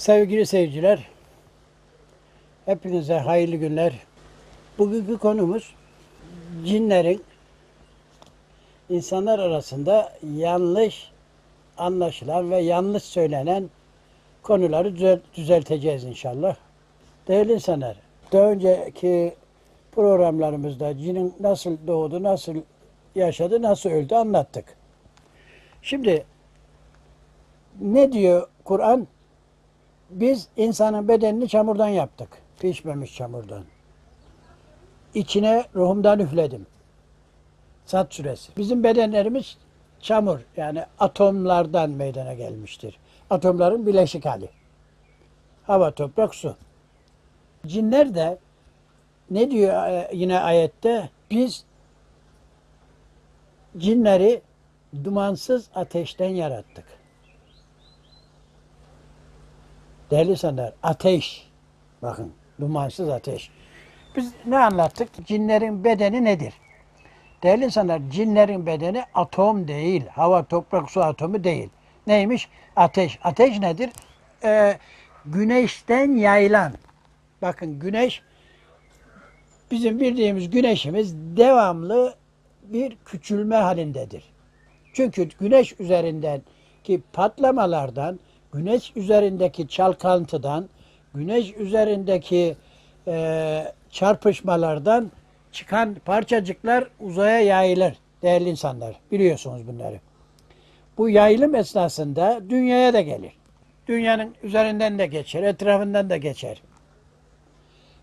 Sevgili seyirciler, hepinize hayırlı günler. Bugünkü konumuz cinlerin insanlar arasında yanlış anlaşılan ve yanlış söylenen konuları düzel- düzelteceğiz inşallah. Değerli insanlar, daha önceki programlarımızda cinin nasıl doğdu, nasıl yaşadı, nasıl öldü anlattık. Şimdi ne diyor Kur'an? Biz insanın bedenini çamurdan yaptık. Pişmemiş çamurdan. İçine ruhumdan üfledim. Sat suresi. Bizim bedenlerimiz çamur yani atomlardan meydana gelmiştir. Atomların bileşik hali. Hava, toprak, su. Cinler de ne diyor e, yine ayette? Biz cinleri dumansız ateşten yarattık. Değerli insanlar, ateş. Bakın, dumansız ateş. Biz ne anlattık? Cinlerin bedeni nedir? Değerli insanlar, cinlerin bedeni atom değil. Hava, toprak, su atomu değil. Neymiş? Ateş. Ateş nedir? Ee, güneşten yayılan. Bakın güneş, bizim bildiğimiz güneşimiz devamlı bir küçülme halindedir. Çünkü güneş üzerindeki patlamalardan, güneş üzerindeki çalkantıdan, güneş üzerindeki e, çarpışmalardan çıkan parçacıklar uzaya yayılır değerli insanlar. Biliyorsunuz bunları. Bu yayılım esnasında dünyaya da gelir. Dünyanın üzerinden de geçer, etrafından da geçer.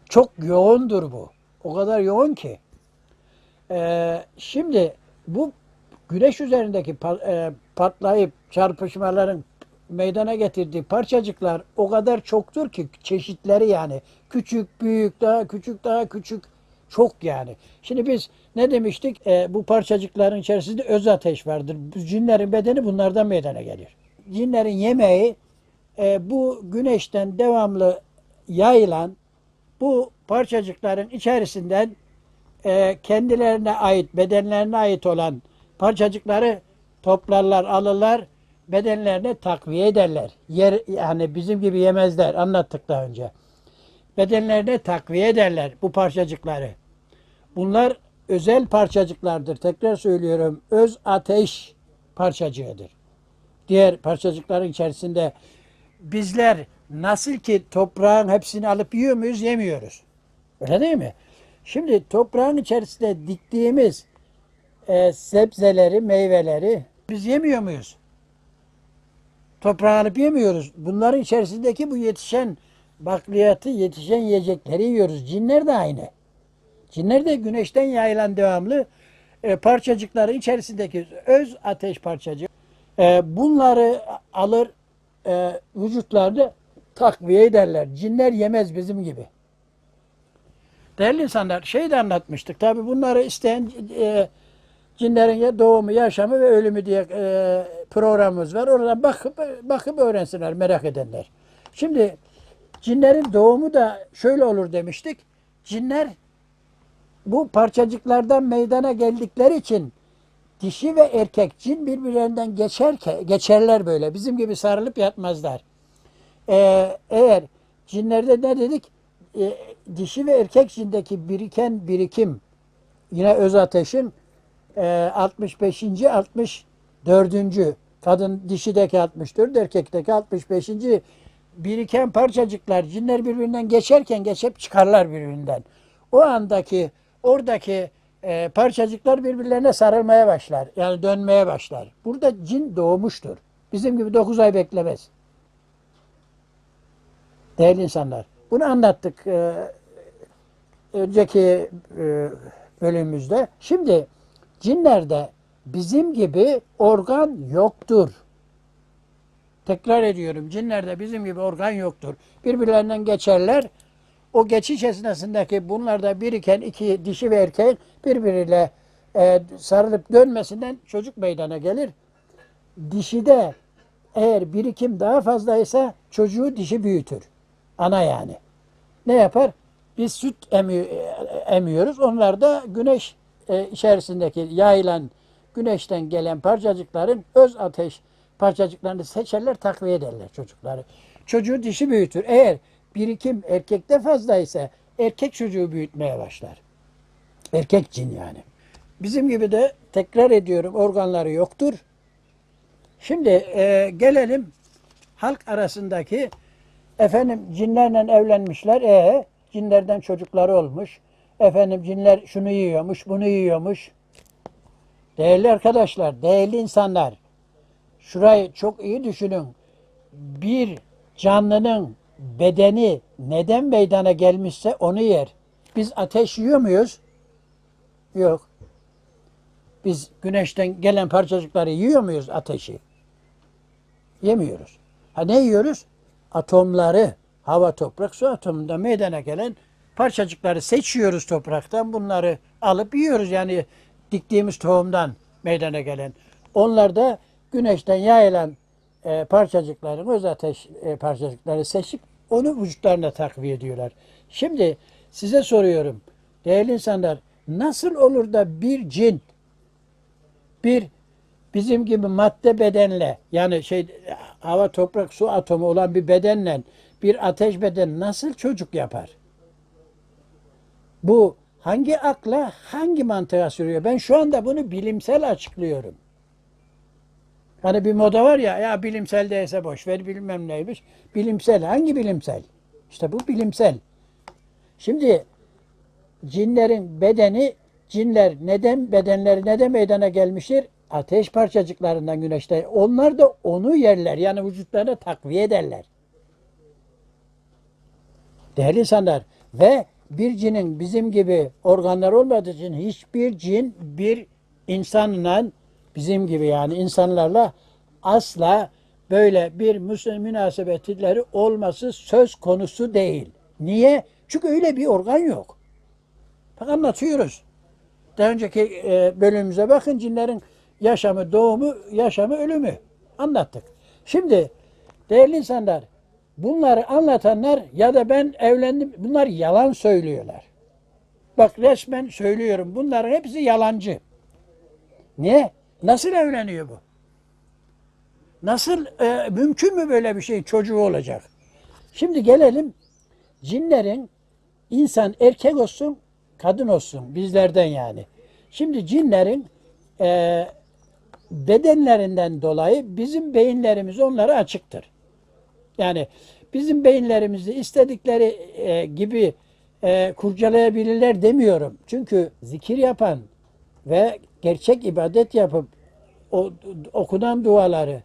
Çok yoğundur bu. O kadar yoğun ki. Ee, şimdi bu güneş üzerindeki e, patlayıp çarpışmaların meydana getirdiği parçacıklar o kadar çoktur ki çeşitleri yani küçük, büyük, daha küçük, daha küçük çok yani. Şimdi biz ne demiştik? Ee, bu parçacıkların içerisinde öz ateş vardır. Cinlerin bedeni bunlardan meydana gelir. Cinlerin yemeği e, bu güneşten devamlı yayılan bu parçacıkların içerisinden e, kendilerine ait, bedenlerine ait olan parçacıkları toplarlar, alırlar, bedenlerine takviye ederler. Yer, yani bizim gibi yemezler, anlattık daha önce. Bedenlerine takviye ederler bu parçacıkları. Bunlar özel parçacıklardır. Tekrar söylüyorum, öz ateş parçacığıdır. Diğer parçacıkların içerisinde bizler nasıl ki toprağın hepsini alıp yiyor muyuz? Yemiyoruz. Öyle değil mi? Şimdi toprağın içerisinde diktiğimiz e, sebzeleri, meyveleri biz yemiyor muyuz? Toprağı alıp yemiyoruz. Bunların içerisindeki bu yetişen bakliyatı, yetişen yiyecekleri yiyoruz. Cinler de aynı. Cinler de güneşten yayılan devamlı e, parçacıkları içerisindeki öz ateş parçacık. E, bunları alır e, vücutlarını takviye ederler. Cinler yemez bizim gibi. Değerli insanlar şey de anlatmıştık. Tabi bunları isteyen e, cinlerin ya doğumu, yaşamı ve ölümü diye e, programımız var. Oradan bakıp, bakıp öğrensinler merak edenler. Şimdi cinlerin doğumu da şöyle olur demiştik. Cinler bu parçacıklardan meydana geldikleri için dişi ve erkek cin birbirlerinden geçerken geçerler böyle. Bizim gibi sarılıp yatmazlar. Ee, eğer cinlerde ne dedik? Ee, dişi ve erkek cindeki biriken birikim yine öz ateşin 65. 64. kadın dişideki 64 erkekteki 65. biriken parçacıklar cinler birbirinden geçerken geçip çıkarlar birbirinden. O andaki oradaki e, parçacıklar birbirlerine sarılmaya başlar. Yani dönmeye başlar. Burada cin doğmuştur. Bizim gibi 9 ay beklemez. Değerli insanlar. Bunu anlattık e, önceki e, bölümümüzde. Şimdi cinlerde bizim gibi organ yoktur. Tekrar ediyorum. Cinlerde bizim gibi organ yoktur. Birbirlerinden geçerler. O geçiş esnasındaki bunlarda biriken iki dişi ve erkek birbiriyle e, sarılıp dönmesinden çocuk meydana gelir. Dişide eğer birikim daha fazlaysa çocuğu dişi büyütür. Ana yani. Ne yapar? Biz süt emi- emiyoruz. Onlar da güneş e, içerisindeki yayılan güneşten gelen parçacıkların öz ateş parçacıklarını seçerler, takviye ederler çocukları. çocuğu dişi büyütür. Eğer birikim erkekte fazla ise erkek çocuğu büyütmeye başlar. Erkek cin yani. Bizim gibi de tekrar ediyorum organları yoktur. Şimdi e, gelelim halk arasındaki efendim cinlerle evlenmişler. E cinlerden çocukları olmuş. Efendim cinler şunu yiyormuş, bunu yiyormuş. Değerli arkadaşlar, değerli insanlar, şurayı çok iyi düşünün. Bir canlının bedeni neden meydana gelmişse onu yer. Biz ateş yiyor muyuz? Yok. Biz güneşten gelen parçacıkları yiyor muyuz ateşi? Yemiyoruz. Ha ne yiyoruz? Atomları, hava, toprak, su atomunda meydana gelen parçacıkları seçiyoruz topraktan. Bunları alıp yiyoruz. Yani diktiğimiz tohumdan meydana gelen. Onlar da güneşten yayılan e, parçacıkların, öz ateş e, parçacıkları seçip onu vücutlarına takviye ediyorlar. Şimdi size soruyorum. Değerli insanlar, nasıl olur da bir cin bir bizim gibi madde bedenle yani şey hava toprak su atomu olan bir bedenle bir ateş beden nasıl çocuk yapar? Bu hangi akla hangi mantığa sürüyor? Ben şu anda bunu bilimsel açıklıyorum. Hani bir moda var ya ya bilimsel değilse boş ver bilmem neymiş. Bilimsel hangi bilimsel? İşte bu bilimsel. Şimdi cinlerin bedeni cinler neden bedenleri neden meydana gelmiştir? Ateş parçacıklarından güneşte. Onlar da onu yerler. Yani vücutlarına takviye ederler. Değerli insanlar ve bir cinin bizim gibi organlar olmadığı için hiçbir cin bir insanla bizim gibi yani insanlarla asla böyle bir müs- münasebetleri olması söz konusu değil. Niye? Çünkü öyle bir organ yok. Bak anlatıyoruz. Daha önceki e, bölümümüze bakın cinlerin yaşamı, doğumu, yaşamı, ölümü anlattık. Şimdi değerli insanlar bunları anlatanlar ya da ben evlendim bunlar yalan söylüyorlar. Bak resmen söylüyorum bunların hepsi yalancı. Niye? Nasıl evleniyor bu? Nasıl e, mümkün mü böyle bir şey çocuğu olacak? Şimdi gelelim cinlerin insan erkek olsun kadın olsun bizlerden yani. Şimdi cinlerin e, bedenlerinden dolayı bizim beyinlerimiz onlara açıktır. Yani bizim beyinlerimizi istedikleri e, gibi e, kurcalayabilirler demiyorum. Çünkü zikir yapan ve gerçek ibadet yapıp o, okunan duaları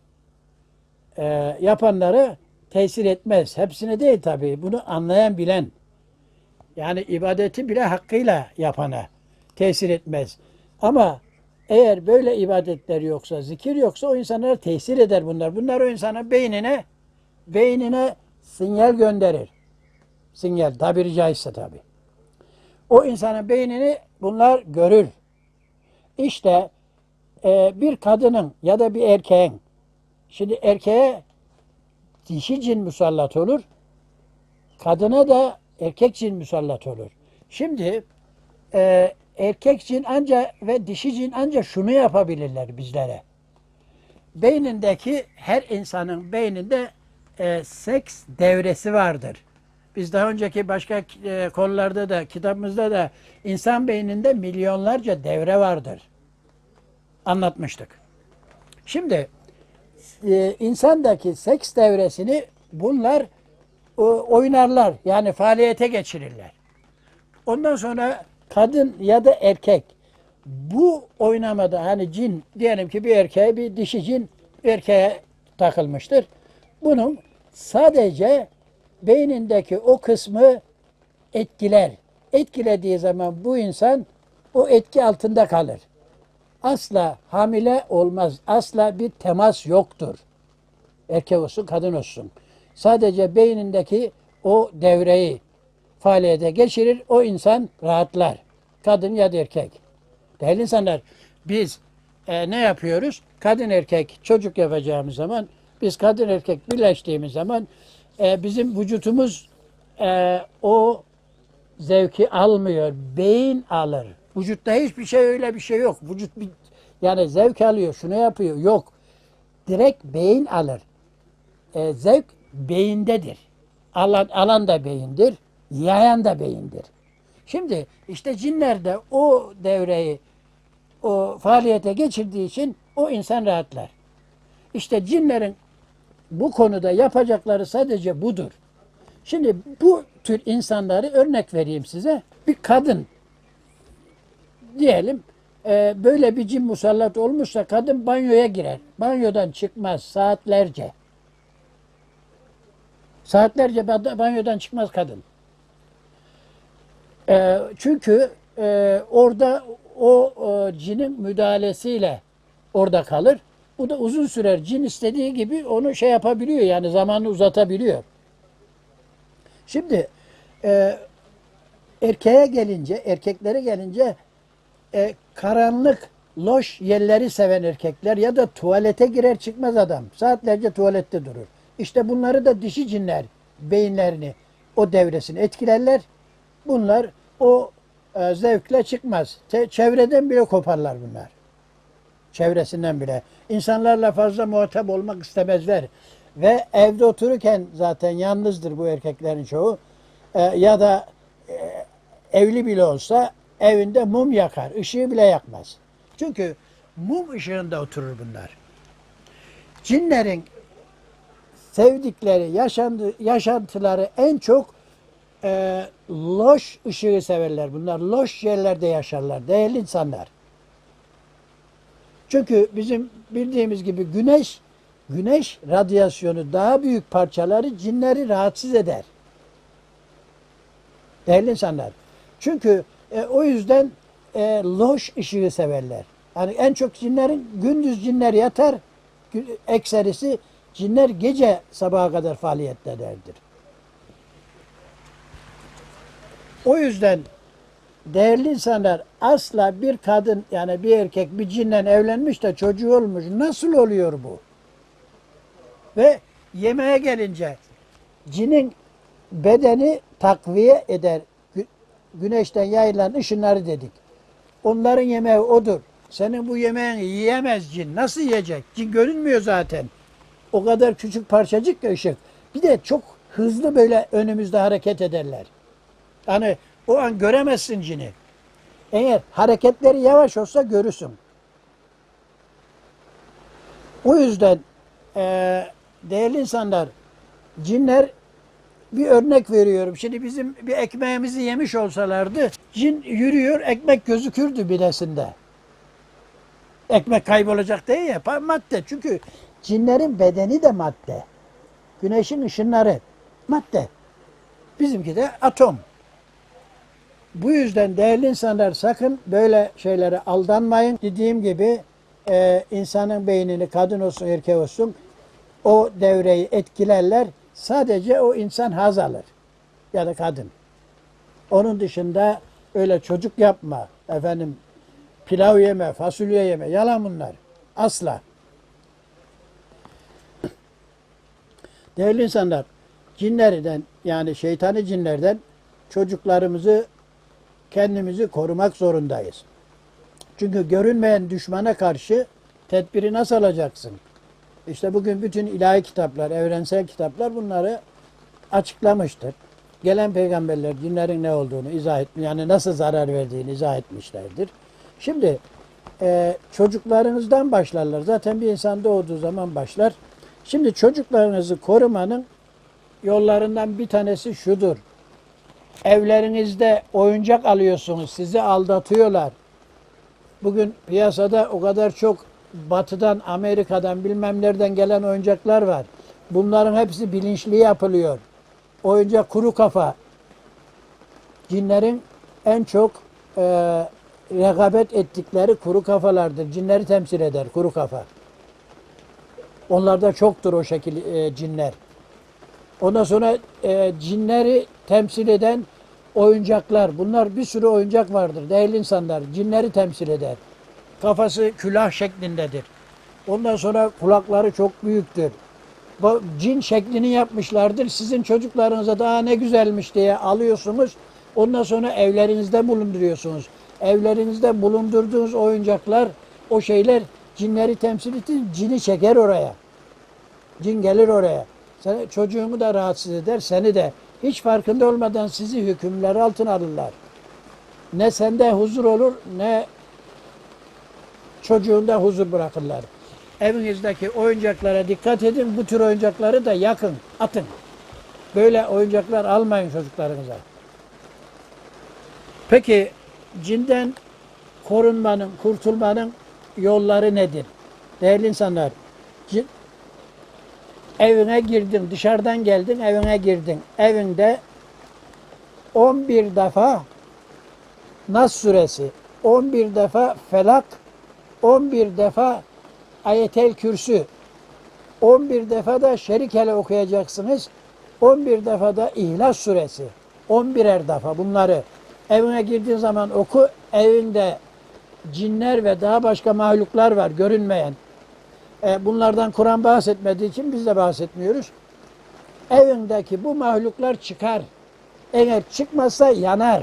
e, yapanları tesir etmez. Hepsine değil tabii. Bunu anlayan bilen yani ibadeti bile hakkıyla yapana tesir etmez. Ama eğer böyle ibadetler yoksa, zikir yoksa o insanlara tesir eder bunlar. Bunlar o insana beynine beynine sinyal gönderir. Sinyal tabiri caizse tabi. O insanın beynini bunlar görür. İşte e, bir kadının ya da bir erkeğin şimdi erkeğe dişi cin musallat olur. Kadına da erkek cin musallat olur. Şimdi e, erkek cin anca ve dişi cin anca şunu yapabilirler bizlere. Beynindeki her insanın beyninde e, seks devresi vardır. Biz daha önceki başka e, konularda da kitabımızda da insan beyninde milyonlarca devre vardır. Anlatmıştık. Şimdi e, insandaki seks devresini bunlar o, oynarlar. Yani faaliyete geçirirler. Ondan sonra kadın ya da erkek bu oynamada hani cin diyelim ki bir erkeğe bir dişi cin erkeğe takılmıştır. Bunun sadece beynindeki o kısmı etkiler. Etkilediği zaman bu insan o etki altında kalır. Asla hamile olmaz. Asla bir temas yoktur. Erkek olsun, kadın olsun. Sadece beynindeki o devreyi faaliyete geçirir. O insan rahatlar. Kadın ya da erkek. Değerli insanlar biz e, ne yapıyoruz? Kadın erkek çocuk yapacağımız zaman biz kadın erkek birleştiğimiz zaman e, bizim vücutumuz e, o zevki almıyor. Beyin alır. Vücutta hiçbir şey öyle bir şey yok. Vücut bir, yani zevk alıyor, şunu yapıyor. Yok. Direkt beyin alır. E, zevk beyindedir. Alan, alan da beyindir, yayan da beyindir. Şimdi işte cinler de o devreyi o faaliyete geçirdiği için o insan rahatlar. İşte cinlerin bu konuda yapacakları sadece budur. Şimdi bu tür insanları örnek vereyim size. Bir kadın diyelim e, böyle bir cin musallat olmuşsa kadın banyoya girer. Banyodan çıkmaz saatlerce. Saatlerce ba- banyodan çıkmaz kadın. E, çünkü e, orada o e, cinin müdahalesiyle orada kalır. Bu da uzun sürer. Cin istediği gibi onu şey yapabiliyor yani zamanı uzatabiliyor. Şimdi e, erkeğe gelince, erkeklere gelince e, karanlık, loş yerleri seven erkekler ya da tuvalete girer çıkmaz adam. Saatlerce tuvalette durur. İşte bunları da dişi cinler beyinlerini, o devresini etkilerler. Bunlar o e, zevkle çıkmaz. Te- çevreden bile koparlar bunlar. Çevresinden bile. İnsanlarla fazla muhatap olmak istemezler. Ve evde otururken zaten yalnızdır bu erkeklerin çoğu. E, ya da e, evli bile olsa evinde mum yakar. ışığı bile yakmaz. Çünkü mum ışığında oturur bunlar. Cinlerin sevdikleri, yaşandı, yaşantıları en çok e, loş ışığı severler. Bunlar loş yerlerde yaşarlar. Değerli insanlar. Çünkü bizim bildiğimiz gibi güneş güneş radyasyonu daha büyük parçaları cinleri rahatsız eder. Değerli insanlar. Çünkü e, o yüzden e, loş ışığı severler. Yani en çok cinlerin gündüz cinler yatar, ekserisi cinler gece sabaha kadar faaliyettelerdir. O yüzden değerli insanlar asla bir kadın yani bir erkek bir cinle evlenmiş de çocuğu olmuş. Nasıl oluyor bu? Ve yemeğe gelince cinin bedeni takviye eder. Gü- Güneşten yayılan ışınları dedik. Onların yemeği odur. Senin bu yemeğini yiyemez cin. Nasıl yiyecek? Cin görünmüyor zaten. O kadar küçük parçacık ışık. Bir de çok hızlı böyle önümüzde hareket ederler. Yani o an göremezsin cini. Eğer hareketleri yavaş olsa görürsün. O yüzden eee, değerli insanlar, cinler bir örnek veriyorum. Şimdi bizim bir ekmeğimizi yemiş olsalardı, cin yürüyor, ekmek gözükürdü bilesinde. Ekmek kaybolacak değil ya, madde. Çünkü cinlerin bedeni de madde. Güneşin ışınları madde. Bizimki de atom. Bu yüzden değerli insanlar sakın böyle şeylere aldanmayın. Dediğim gibi e, insanın beynini kadın olsun erkek olsun o devreyi etkilerler. Sadece o insan haz alır ya da kadın. Onun dışında öyle çocuk yapma, efendim pilav yeme, fasulye yeme, yalan bunlar. Asla. Değerli insanlar, cinlerden yani şeytani cinlerden çocuklarımızı kendimizi korumak zorundayız. Çünkü görünmeyen düşmana karşı tedbiri nasıl alacaksın? İşte bugün bütün ilahi kitaplar, evrensel kitaplar bunları açıklamıştır. Gelen peygamberler cinlerin ne olduğunu izah etmiş, yani nasıl zarar verdiğini izah etmişlerdir. Şimdi e, çocuklarınızdan başlarlar. Zaten bir insan doğduğu zaman başlar. Şimdi çocuklarınızı korumanın yollarından bir tanesi şudur. Evlerinizde oyuncak alıyorsunuz, sizi aldatıyorlar. Bugün piyasada o kadar çok batıdan, Amerika'dan bilmem nereden gelen oyuncaklar var. Bunların hepsi bilinçli yapılıyor. Oyuncak kuru kafa. Cinlerin en çok e, rekabet ettikleri kuru kafalardır. Cinleri temsil eder kuru kafa. Onlarda çoktur o şekil e, cinler. Ondan sonra e, cinleri temsil eden oyuncaklar. Bunlar bir sürü oyuncak vardır. Değerli insanlar. Cinleri temsil eder. Kafası külah şeklindedir. Ondan sonra kulakları çok büyüktür. Bu cin şeklini yapmışlardır. Sizin çocuklarınıza daha ne güzelmiş diye alıyorsunuz. Ondan sonra evlerinizde bulunduruyorsunuz. Evlerinizde bulundurduğunuz oyuncaklar, o şeyler cinleri temsil ettiği cini çeker oraya. Cin gelir oraya. Seni, çocuğumu da rahatsız eder, seni de. Hiç farkında olmadan sizi hükümler altına alırlar. Ne sende huzur olur ne çocuğunda huzur bırakırlar. Evinizdeki oyuncaklara dikkat edin. Bu tür oyuncakları da yakın, atın. Böyle oyuncaklar almayın çocuklarınıza. Peki cinden korunmanın, kurtulmanın yolları nedir? Değerli insanlar, cin, evine girdin, dışarıdan geldin, evine girdin. Evinde 11 defa Nas suresi, 11 defa Felak, 11 defa Ayetel Kürsü, 11 defa da Şerikele okuyacaksınız. 11 defa da İhlas suresi. 11'er defa bunları evine girdiğin zaman oku. Evinde cinler ve daha başka mahluklar var görünmeyen. E, bunlardan Kur'an bahsetmediği için biz de bahsetmiyoruz. Evindeki bu mahluklar çıkar. Eğer çıkmazsa yanar.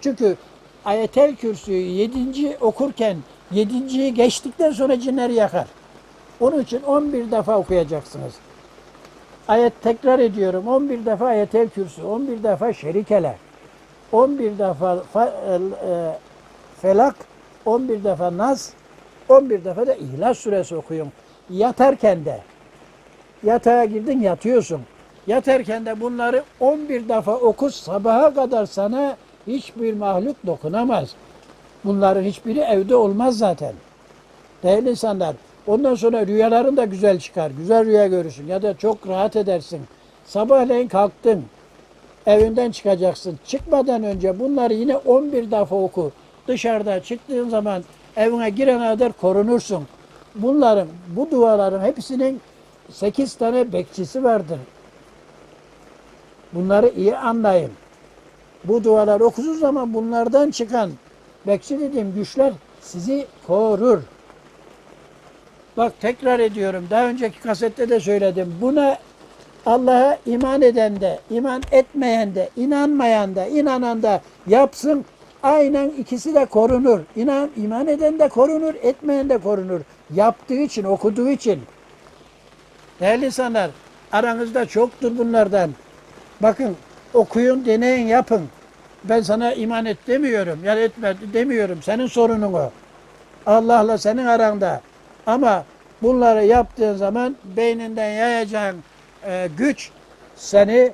Çünkü Ayetel Kürsü'yü 7. okurken 7.yi geçtikten sonra cinleri yakar. Onun için 11 defa okuyacaksınız. Ayet tekrar ediyorum. 11 defa ayetel kürsü, 11 defa şerikeler, 11 defa fa- e, e, felak, 11 defa nas, 11 defa da İhlas suresi okuyun. Yatarken de, yatağa girdin yatıyorsun. Yatarken de bunları 11 defa oku sabaha kadar sana hiçbir mahluk dokunamaz. Bunların hiçbiri evde olmaz zaten. Değerli insanlar, ondan sonra rüyaların da güzel çıkar. Güzel rüya görürsün ya da çok rahat edersin. Sabahleyin kalktın, evinden çıkacaksın. Çıkmadan önce bunları yine 11 defa oku. Dışarıda çıktığın zaman evine girene kadar korunursun. Bunların, bu duaların hepsinin 8 tane bekçisi vardır. Bunları iyi anlayın. Bu dualar okuduğunuz zaman bunlardan çıkan bekçi dediğim güçler sizi korur. Bak tekrar ediyorum. Daha önceki kasette de söyledim. Buna Allah'a iman eden de, iman etmeyen de, inanmayan da, inanan da yapsın. Aynen ikisi de korunur. İnan, iman eden de korunur, etmeyen de korunur. Yaptığı için, okuduğu için. Değerli insanlar, aranızda çoktur bunlardan. Bakın, okuyun, deneyin, yapın. Ben sana iman et demiyorum, ya etme demiyorum. Senin sorunun o. Allah'la senin aranda. Ama bunları yaptığın zaman beyninden yayacağın e, güç seni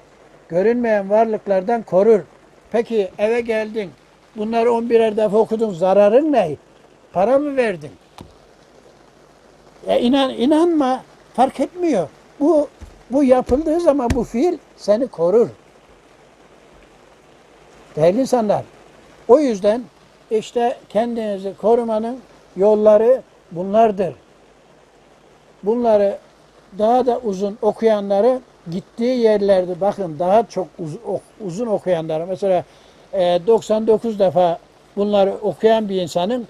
görünmeyen varlıklardan korur. Peki eve geldin. Bunları 11'er defa okudun. Zararın ne? Para mı verdin? E inan, inanma. Fark etmiyor. Bu bu yapıldığı zaman bu fiil seni korur. Değerli insanlar, o yüzden işte kendinizi korumanın yolları bunlardır. Bunları daha da uzun okuyanları gittiği yerlerde bakın daha çok uz- uzun okuyanları mesela 99 defa bunları okuyan bir insanın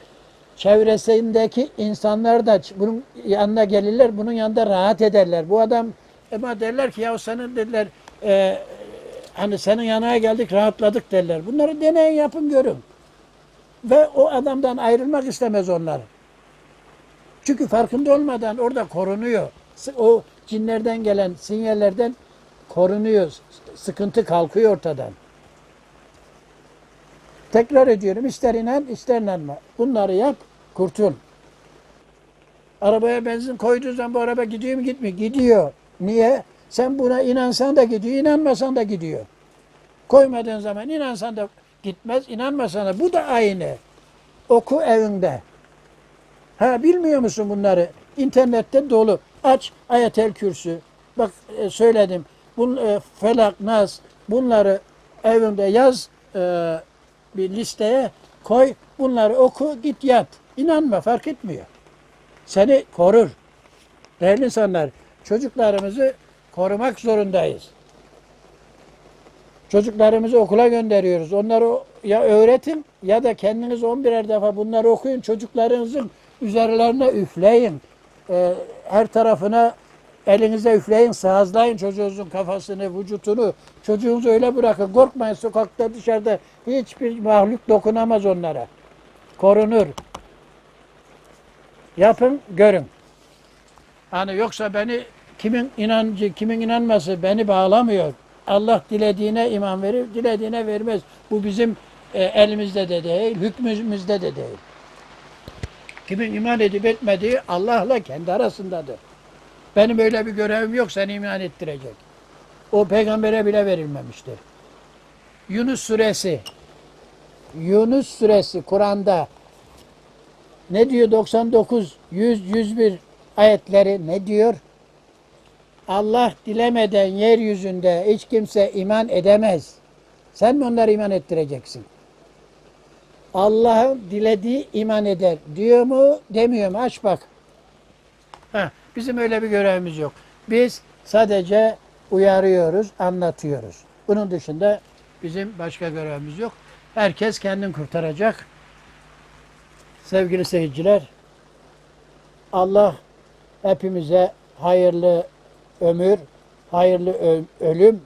çevresindeki insanlar da bunun yanına gelirler, bunun yanında rahat ederler. Bu adam ama derler ki ya senin dediler e, hani senin yanına geldik rahatladık derler. Bunları deneyin yapın görün. Ve o adamdan ayrılmak istemez onlar. Çünkü farkında olmadan orada korunuyor. O cinlerden gelen sinyallerden korunuyor. Sıkıntı kalkıyor ortadan. Tekrar ediyorum ister inan ister inanma. Bunları yap kurtul. Arabaya benzin koyduğu zaman bu araba gidiyor mu gitmiyor? Gidiyor. Niye? Sen buna inansan da gidiyor, inanmasan da gidiyor. Koymadığın zaman inansan da gitmez, inanmasan da. Bu da aynı. Oku evinde. Ha bilmiyor musun bunları? İnternette dolu. Aç Ayetel Kürsü. Bak e, söyledim. Bun, e, Felak, Nas bunları evinde yaz e, bir listeye koy. Bunları oku git yat. İnanma fark etmiyor. Seni korur. Değerli insanlar çocuklarımızı korumak zorundayız. Çocuklarımızı okula gönderiyoruz. Onları ya öğretin ya da kendiniz 11'er defa bunları okuyun. Çocuklarınızın üzerlerine üfleyin. Ee, her tarafına elinize üfleyin, sağızlayın çocuğunuzun kafasını, vücutunu. Çocuğunuzu öyle bırakın. Korkmayın sokakta dışarıda hiçbir mahluk dokunamaz onlara. Korunur. Yapın, görün. Hani yoksa beni kimin inancı, kimin inanması beni bağlamıyor. Allah dilediğine iman verir, dilediğine vermez. Bu bizim e, elimizde de değil, hükmümüzde de değil. Kimin iman edip etmediği Allah'la kendi arasındadır. Benim öyle bir görevim yok seni iman ettirecek. O peygambere bile verilmemiştir. Yunus suresi Yunus suresi Kur'an'da ne diyor 99 100 101 ayetleri ne diyor? Allah dilemeden yeryüzünde hiç kimse iman edemez. Sen mi onları iman ettireceksin? Allah'ın dilediği iman eder. Diyor mu, demiyor mu? Aç bak. Heh, bizim öyle bir görevimiz yok. Biz sadece uyarıyoruz, anlatıyoruz. Bunun dışında bizim başka görevimiz yok. Herkes kendini kurtaracak. Sevgili seyirciler, Allah hepimize hayırlı ömür, hayırlı ölüm.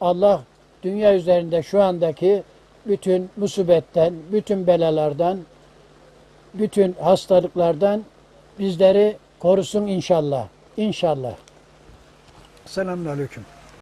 Allah dünya üzerinde şu andaki bütün musibetten, bütün belalardan, bütün hastalıklardan bizleri korusun inşallah. İnşallah. Selamun Aleyküm.